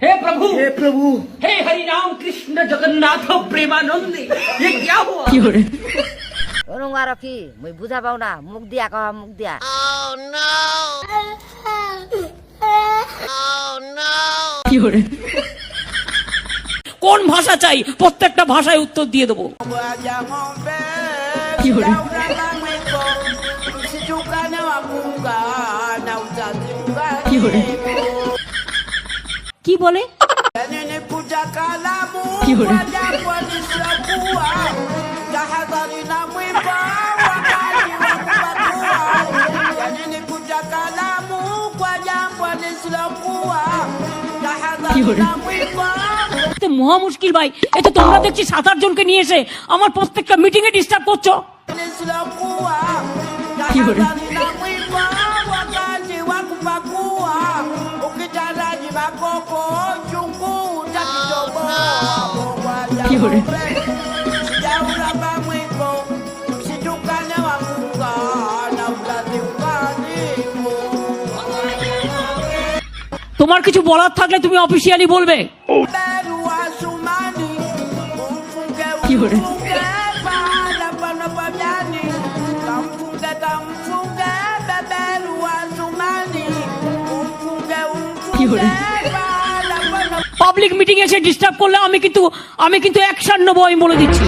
हे प्रभु हे प्रभु हे हरि राम कृष्ण जगन्नाथ प्रेमानंदी ये क्या हुआ ওরম আর কি মুই বুঝা পাও না মুখ দিয়া কহ মুখ দিয়া কোন ভাষা চাই প্রত্যেকটা ভাষায় উত্তর দিয়ে দেবো কি বলে? কি বলে? মহা মুশকিল ভাই এ তো তোমরা দেখছি সাত আট জনকে নিয়ে এসে আমার প্রত্যেকটা মিটিং এ ডিস্টার্ব করছ কি বলে? কি বলে তোমার কিছু বলার থাকলে তুমি অফিসিয়ালি বলবে। কি বলে পাবলিক মিটিং এসে ডিস্টার্ব করলে আমি কিন্তু আমি কিন্তু অ্যাকশন নেব, আমি বলে দিচ্ছি?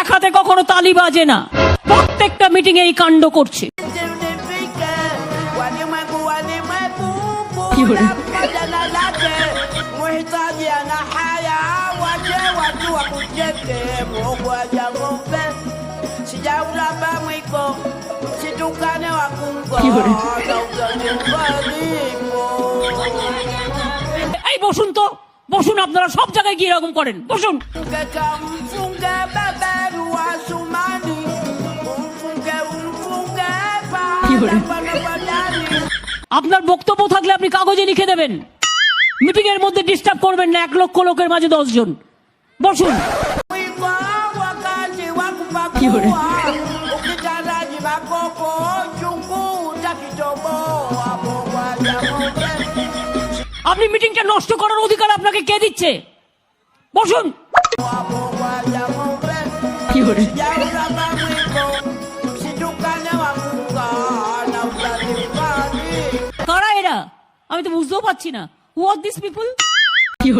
এক হাতে কখনো তালি বাজে না। প্রত্যেকটা মিটিং এই কাণ্ড করছে? এই বসুন তো। বসুন, আপনারা সব জায়গায় গিয়ে এরকম করেন। বসুন। আপনার বক্তব্য থাকলে আপনি কাগজে লিখে দেবেন। মিটিং এর মধ্যে ডিস্টার্ব করবেন না, এক লক্ষ লোকের মাঝে দশ জন বসুন আপনি মিটিংটা নষ্ট করার অধিকার আপনাকে কে দিচ্ছে? বসুন। কি কারা এরা আমি তো বুঝতেও পারছি না। হু আর দিস পিপুল কি